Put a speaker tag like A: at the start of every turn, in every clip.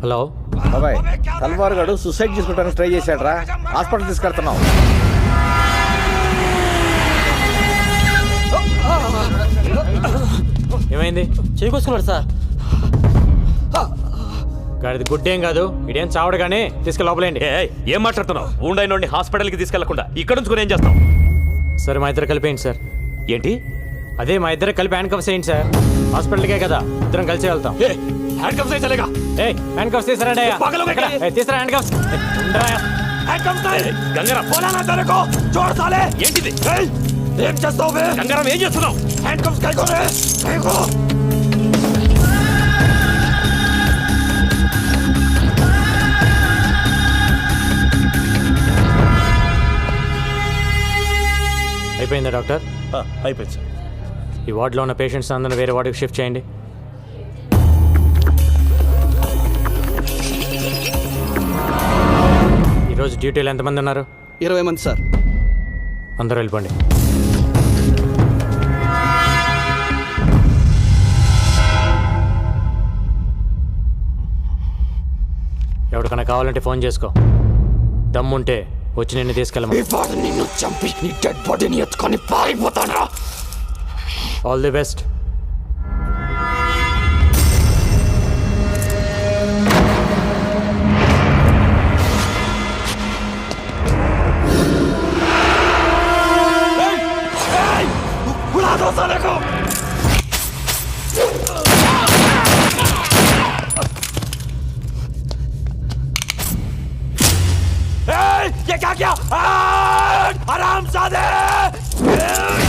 A: Hello.
B: బాబాయ్ తల్వార్ గడు suicide చేసుకోవడానికి ట్రై చేశాడు రా హాస్పిటల్ తీసుకెళ్తున్నాం
A: ఏమైంది?
C: చేకొచ్చుకున్నాడు సార్.
A: గాడిది గుడ్డేం కాదు ఇదేం చావడు కానీ తీసుకెళ్ళి లోపలేండి
D: ఏ మాట్లాడుతున్నావు? ఊండైనోడిని హాస్పిటల్కి తీసుకెళ్ళకుండా ఇక్కడ ఉంచుకుని ఏం చేస్తాం
A: సరే మా ఇద్దరు కలిపేయండి సార్.
D: ఏంటి?
A: అదే మా ఇద్దరు కలిపి హ్యాండ్ కప్స్ వేయండి సార్. హాస్పిటల్కే కదా ఇద్దరం కలిసి వెళ్తాం.
D: హ్యాండ్ కప్స్ వేయలేగా
A: ఏ హ్యాండ్ కప్స్. ఏ, తీసుకురా హ్యాండ్ కప్స్
D: ఏంటిది? ఏం చేస్తావు గంగారం ఏం చేస్తున్నావు? హ్యాండ్ కైకోరే. కైకో.
A: అయిపోయిందా డాక్టర్?
D: అయిపోయింది సార్.
A: ఈ వార్డులో ఉన్న పేషెంట్స్ అందరిని వేరే వార్డుకి షిఫ్ట్ చేయండి. ఈరోజు డ్యూటీలో ఎంతమంది ఉన్నారు?
C: ఇరవై మంది సార్.
A: అందరూ వెళ్ళిపోండి. ఎవరికైనా కావాలంటే ఫోన్ చేసుకో. దమ్ముంటే వచ్చి నిన్ను తీసుకెళ్ళమా
D: వాడు నిన్ను చంపి నీ డెడ్ బాడీని ఎత్తుకొని పారిపోతాను ऑल द बेस्ट ये क्या क्या? आराम साधे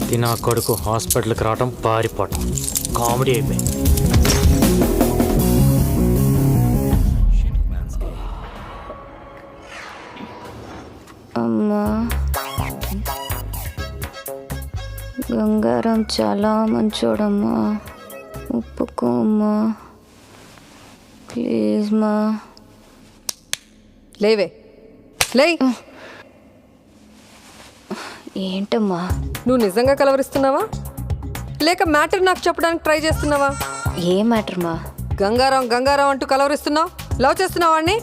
A: ప్రతి నా కొడుకు హాస్పిటల్కి రావటం పారిపోవటం. కామెడీ అయిపోయింది.
E: అమ్మా. గంగారం చాలా మంచోడమ్మా. ఒప్పుకోమ్మా. ప్లీజ్ మా.
F: లేవే. లే
E: ఏంటమ్మా?
F: నువ్వు నిజంగా కలవరిస్తున్నావా? లేక మ్యాటర్ నాకు చెప్పడానికి ట్రై చేస్తున్నావా?
E: ఏ మ్యాటర్ మా?
F: గంగారాం గంగారాం అంటూ కలవరిస్తున్నావు? లవ్ చేస్తున్నావా వాణ్ణి?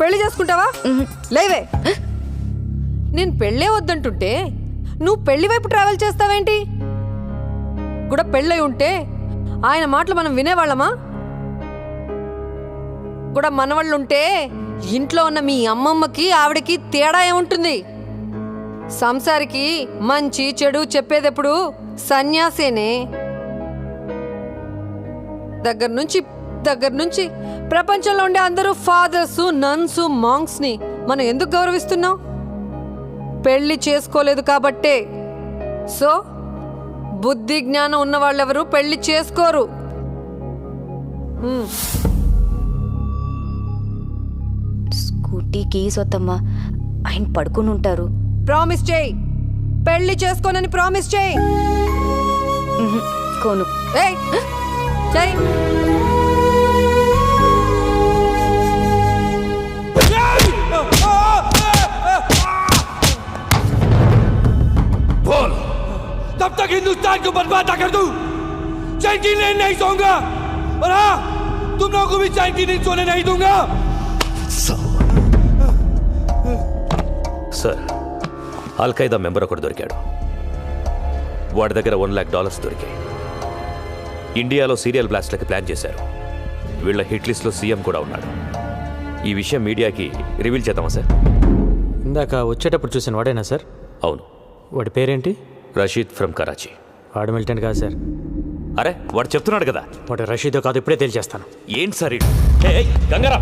F: పెళ్ళి చేసుకుంటావా? లేవే. నేను పెళ్ళే వద్దంటుంటే నువ్వు పెళ్ళి వైపు ట్రావెల్ చేస్తావేంటి? కూడా పెళ్ళై ఉంటే ఆయన మాటలు మనం వినేవాళ్ళమా? కూడా మనవాళ్ళుంటే ఇంట్లో ఉన్న మీ అమ్మమ్మకి ఆవిడకి తేడా ఏముంటుంది? సంసారికి మంచి చెడు చెప్పేదెప్పుడు సన్యాసేనే. దగ్గర నుంచి దగ్గర నుంచి ప్రపంచంలో ఉండే అందరూ ఫాదర్స్ నన్స్ మాంగ్స్ని మనం ఎందుకు గౌరవిస్తున్నాం? పెళ్ళి చేసుకోలేదు కాబట్టే. సో బుద్ధి జ్ఞానం ఉన్న వాళ్ళెవరు పెళ్ళి చేసుకోరు.
E: స్కూటీ కీస్ వద్దమ్మా ఆయన పడుకుని ఉంటారు
F: ప్రామిస్ చేయి పెళ్లి చేసుకోనని ప్రామిస్ చేయి
E: ఉహు, కోను
F: ఏయ్ చేయి
D: बोल तब तक हिंदुस्तान को बर्बाद ना कर दूं चैन की नींद नहीं सोऊंगा और हाँ तुम लोगों को भी चैन की नींद सोने नहीं दूंगा సార్ అల్ ఖైదా మెంబర్ ఒకడు దొరికాడు. వాడి దగ్గర వన్ ల్యాక్ డాలర్స్ దొరికాయి. ఇండియాలో సీరియల్ బ్లాస్ట్లకి ప్లాన్ చేశారు. వీళ్ళ హిట్ లిస్ట్లో సీఎం కూడా ఉన్నాడు. ఈ విషయం మీడియాకి రివీల్ చేద్దామా సార్?
A: ఇందాక వచ్చేటప్పుడు చూసిన వాడేనా సార్?
D: అవును.
A: వాడి పేరేంటి?
D: రషీద్ ఫ్రమ్ కరాచీ.
A: వాడు మిలిటెంట్ కాదు సార్.
D: అరే వాడు చెప్తున్నాడు కదా.
A: వాడు రషీదో కాదు ఇప్పుడే తెలిచేస్తాను
D: ఏంటి సార్ గంగారా!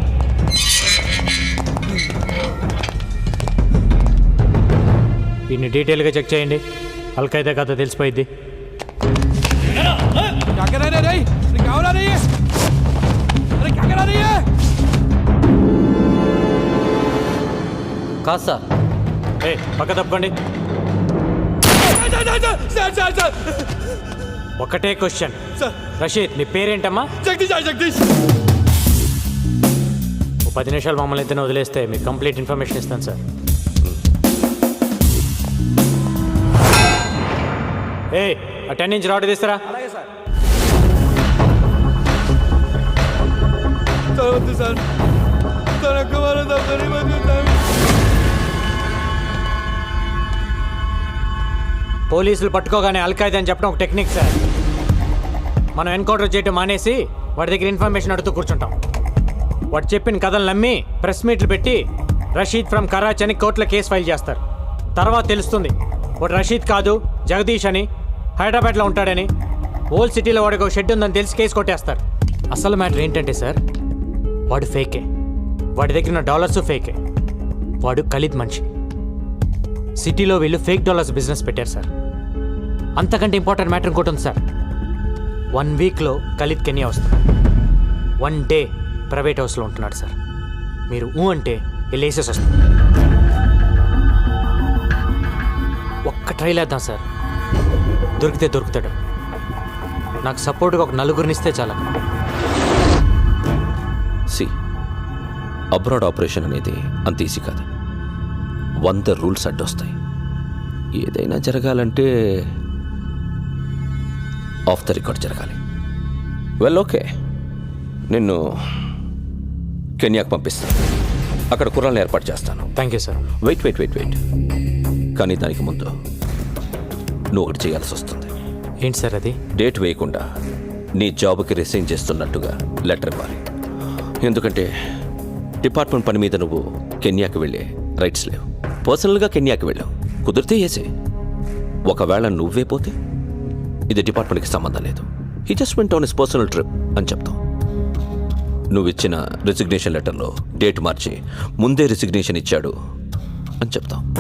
A: దీన్ని డీటెయిల్గా చెక్ చేయండి. అల్ఖైదా కథ తెలిసిపోయింది
C: కాదు సార్.
A: ఏ పక్క తప్పకండి. ఒకటే క్వశ్చన్. రషీద్ నీ పేరేంటమ్మా?
G: జగదీష్
A: జగదీష్ పది నిమిషాలు మమ్మల్ని అయితే వదిలేస్తే మీకు కంప్లీట్ ఇన్ఫర్మేషన్ ఇస్తాను సార్. ఏ ఇంచ్ రాడ్ తీస్తారా?
G: సార్.
A: పోలీసులు పట్టుకోగానే అల్కాయిదా అని చెప్పడం ఒక టెక్నిక్ సార్. మనం ఎన్కౌంటర్ చేయటం మానేసి వాడి దగ్గర ఇన్ఫర్మేషన్ అడుగుతూ కూర్చుంటాం. వాడు చెప్పిన కథలు నమ్మి ప్రెస్ మీట్లు పెట్టి రషీద్ ఫ్రమ్ కరాచ్ అని కోర్టులో కేసు ఫైల్ చేస్తారు. తర్వాత తెలుస్తుంది. వాడు రషీద్ కాదు జగదీష్ అని హైదరాబాద్లో ఉంటాడని. ఓల్డ్ సిటీలో వాడికి ఒక షెడ్ ఉందని తెలిసి కేసు కొట్టేస్తారు. అసలు మ్యాటర్ ఏంటంటే సార్ వాడు ఫేకే. వాడి దగ్గర ఉన్న డాలర్స్ ఫేకే. వాడు ఖలీద్ మనిషి. సిటీలో వీళ్ళు ఫేక్ డాలర్స్ బిజినెస్ పెట్టారు సార్. అంతకంటే ఇంపార్టెంట్ మ్యాటర్ ఇంకోటి ఉంది సార్. వన్ వీక్లో ఖలీద్ కెన్యా వస్తున్నాడు వన్ డే ప్రైవేట్ హౌస్లో ఉంటున్నాడు సార్. మీరు ఊ అంటే వెళ్ళేసేసి వస్తుంది ఒక్క ట్రైల్ వేద్దాం సార్. దొరికితే దొరుకుతాడు. నాకు సపోర్ట్గా ఒక నలుగురిని ఇస్తే చాలా.
H: సి అబ్రాడ్ ఆపరేషన్ అనేది అంత ఈజీ కాదు. వంద రూల్స్ అడ్డొస్తాయి. ఏదైనా జరగాలంటే ఆఫ్ ద రికార్డ్ జరగాలి. Well okay. నిన్ను కెన్యాకు పంపిస్తాను. అక్కడ కుర్రాలను ఏర్పాటు చేస్తాను.
A: Thank you sir.
H: Wait wait wait wait. కానీ దానికి ముందు నువ్వు ఒకటి చేయాల్సి వస్తుంది.
A: ఏంటి సార్ అది?
H: డేట్ వేయకుండా నీ జాబ్కి రిసైన్ చేస్తున్నట్టుగా లెటర్ ఇవ్వాలి ఎందుకంటే డిపార్ట్మెంట్ పని మీద నువ్వు కెన్యాకి వెళ్ళే రైట్స్ లేవు. పర్సనల్గా కెన్యాకి వెళ్ళావు. కుదిరితే వేసే. ఒకవేళ నువ్వే పోతే ఇది డిపార్ట్మెంట్కి సంబంధం లేదు. He just went on his personal trip అని చెప్తాం. నువ్వు ఇచ్చిన రిసిగ్నేషన్ లెటర్లో డేట్ మార్చి ముందే రిసిగ్నేషన్ ఇచ్చాడు అని చెప్తాం.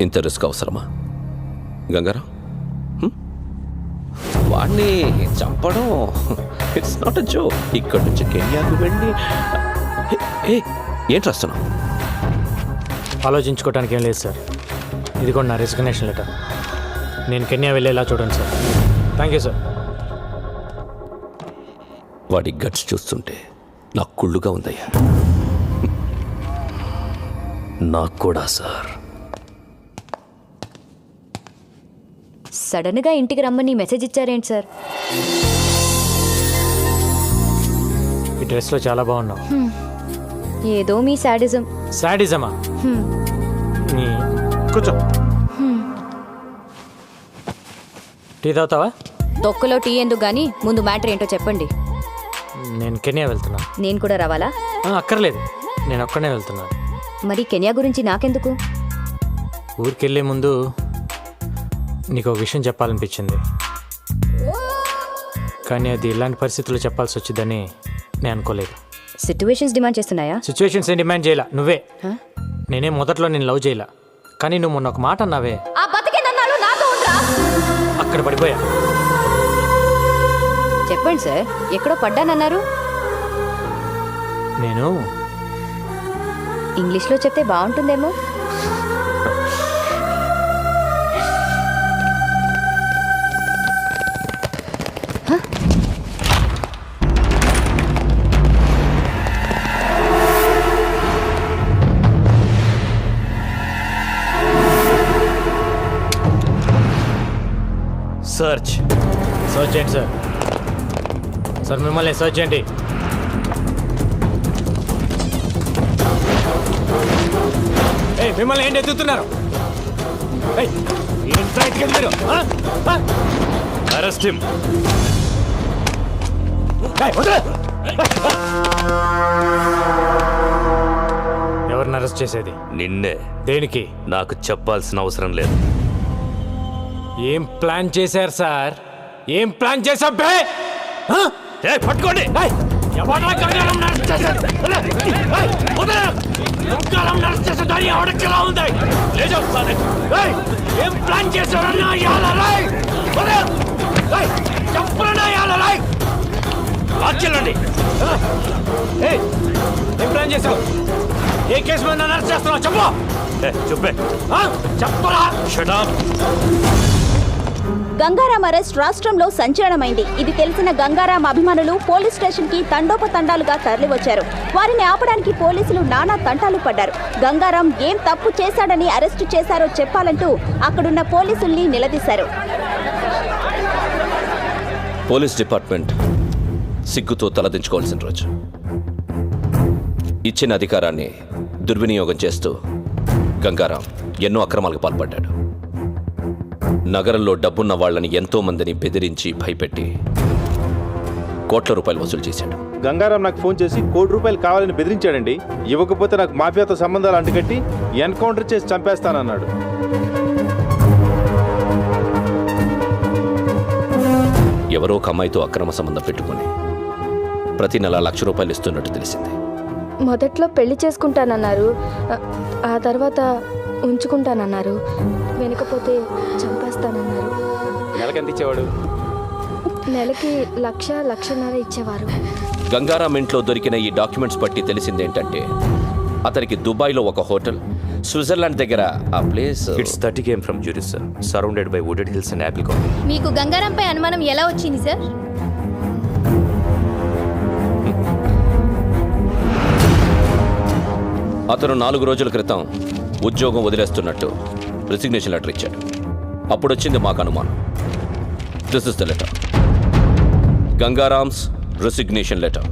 H: ఇంత రిస్క్ అవసరమా? గంగారాం వాడిని చంపడం? ఇట్స్ నాట్ అ జో ఇక్కడ నుంచి కెన్యాకు వెళ్ళి ఏ ఏంటి రాస్తున్నావు
A: ఆలోచించుకోవడానికి ఏం లేదు సార్. ఇది కూడా నా రిజిగ్నేషన్ లెటర్ నేను కెన్యా వెళ్ళేలా చూడండి సార్. థ్యాంక్ యూ సార్
H: వాడి గట్స్ చూస్తుంటే నాకు కుళ్ళుగా ఉందయ్యా.
D: నాకు కూడా సార్.
E: సడన్గా ఇంటికి రమ్మని మెసేజ్ ఇచ్చారేంటి సార్?
A: ఈ డ్రెస్లో చాలా బాగున్నావు.
E: ఏదో మీ శాడిజం
A: సాడిజమా? నీ కూర్చో. టీ తాగుతావా?
E: తొక్కలో టీ ఎందుకు కానీ ముందు మ్యాటర్ ఏంటో చెప్పండి.
A: నేను కెన్యా వెళ్తున్నా.
E: నేను కూడా రావాలా?
A: అక్కర్లేదు. నేను ఒక్కనే వెళ్తున్నాను
E: మరి కెన్యా గురించి నాకెందుకు?
A: ఊరికి వెళ్ళే ముందు నీకు ఒక విషయం చెప్పాలనిపించింది. కానీ అది ఇలాంటి పరిస్థితుల్లో చెప్పాల్సి వచ్చిందని నేను అనుకోలేదు.
E: సిచ్యువేషన్స్ డిమాండ్ చేస్తున్నాయా?
A: సిచ్యువేషన్స్ ఏం డిమాండ్ చేయాల? నువ్వే. నేనే మొదట్లో నేను లవ్ చేయాల. కానీ నువ్వు మొన్న ఒక మాట అన్నావే. అక్కడ పడిపోయా.
E: చెప్పండి సార్ ఎక్కడో పడ్డానన్నారు.
A: నేను
E: ఇంగ్లీష్లో చెప్తే బాగుంటుందేమో?
D: సర్చ్.
A: సర్చ్ చేయండి సార్? సార్ మిమ్మల్ని సర్చ్ చేయండి ఏయ్, మిమ్మల్ని ఏంటి ఎత్తుతున్నారు? మీరు?
D: Arrest him!
A: ఎవరిని అరెస్ట్ చేసేది?
D: నిన్నే.
A: దేనికి?
D: నాకు చెప్పాల్సిన అవసరం లేదు.
A: ఏం ప్లాన్ చేశారు సార్? ఏం ప్లాన్ చేశా బే
D: పట్టుకోండి.
A: ఏం ప్లాన్ చేశారన్నా ఏం ప్లాన్ ఏ కేసు మీద అరెస్ట్ చేస్తున్నావు? చెప్పు.
D: చెప్పే?
A: చెప్పరా.
D: షటాప్
I: గంగారాం అరెస్ట్ రాష్ట్రంలో సంచలనమైంది. ఇది తెలిసిన గంగారాం అభిమానులు పోలీస్ స్టేషన్కి తండోపతండాలుగా తరలివచ్చారు. వారిని ఆపడానికి పోలీసులు నానా తంటాలు పడ్డారు. గంగారాం ఏం తప్పు చేశాడని అరెస్టు చేశారో చెప్పాలంటూ అక్కడున్న పోలీసుల్ని నిలదీశారు.
H: పోలీస్ డిపార్ట్మెంట్ సిగ్గుతో తలదించుకోవాల్సిన రోజు. ఇచ్చిన అధికారాన్ని దుర్వినియోగం చేస్తూ గంగారాం ఎన్నో అక్రమాలకు పాల్పడ్డాడు. నగరంలో డబ్బున్న వాళ్ళని ఎంతో మందిని బెదిరించి భయపెట్టి కోట్ల రూపాయలు వసూలు చేశాడు.
J: గంగారాం నాకు ఫోన్ చేసి కోటి రూపాయలు కావాలని బెదిరించాడండి. ఇవ్వకపోతే నాకు మాఫియాతో సంబంధాలు అంటుకట్టి ఎన్కౌంటర్ చేసి చంపేస్తానన్నాడు.
H: ఎవరో ఒక అమ్మాయితో అక్రమ సంబంధం పెట్టుకుని ప్రతి నెల లక్ష రూపాయలు ఇస్తున్నట్టు తెలిసింది.
K: మొదట్లో పెళ్ళి చేసుకుంటానన్నారు. ఆ- ఆ తర్వాత ఉంచుకుంటానన్నారు. వెనకపోతే చంపేస్తానన్నారు.
J: నెలకి ఎంత ఇచ్చేవాడు
K: నెలకి లక్ష లక్షన్నర ఇచ్చేవారు.
H: గంగారాం ఇంట్లో దొరికిన ఈ డాక్యుమెంట్స్ బట్టి తెలిసిందేంటంటే అతనికి దుబాయ్లో ఒక హోటల్ స్విట్జర్లాండ్ దగ్గర ఆ place.
D: It's thirty km from Zurich sir surrounded by wooded hills and apple colony
K: మీకు గంగారంపై అనుమానం ఎలా వచ్చింది సార్
H: అతను నాలుగు రోజుల క్రితం ఉద్యోగం వదిలేస్తున్నట్టు రిసిగ్నేషన్ లెటర్ ఇచ్చాడు. అప్పుడు వచ్చింది మాకు అనుమానం. This is the letter Gangaram's resignation letter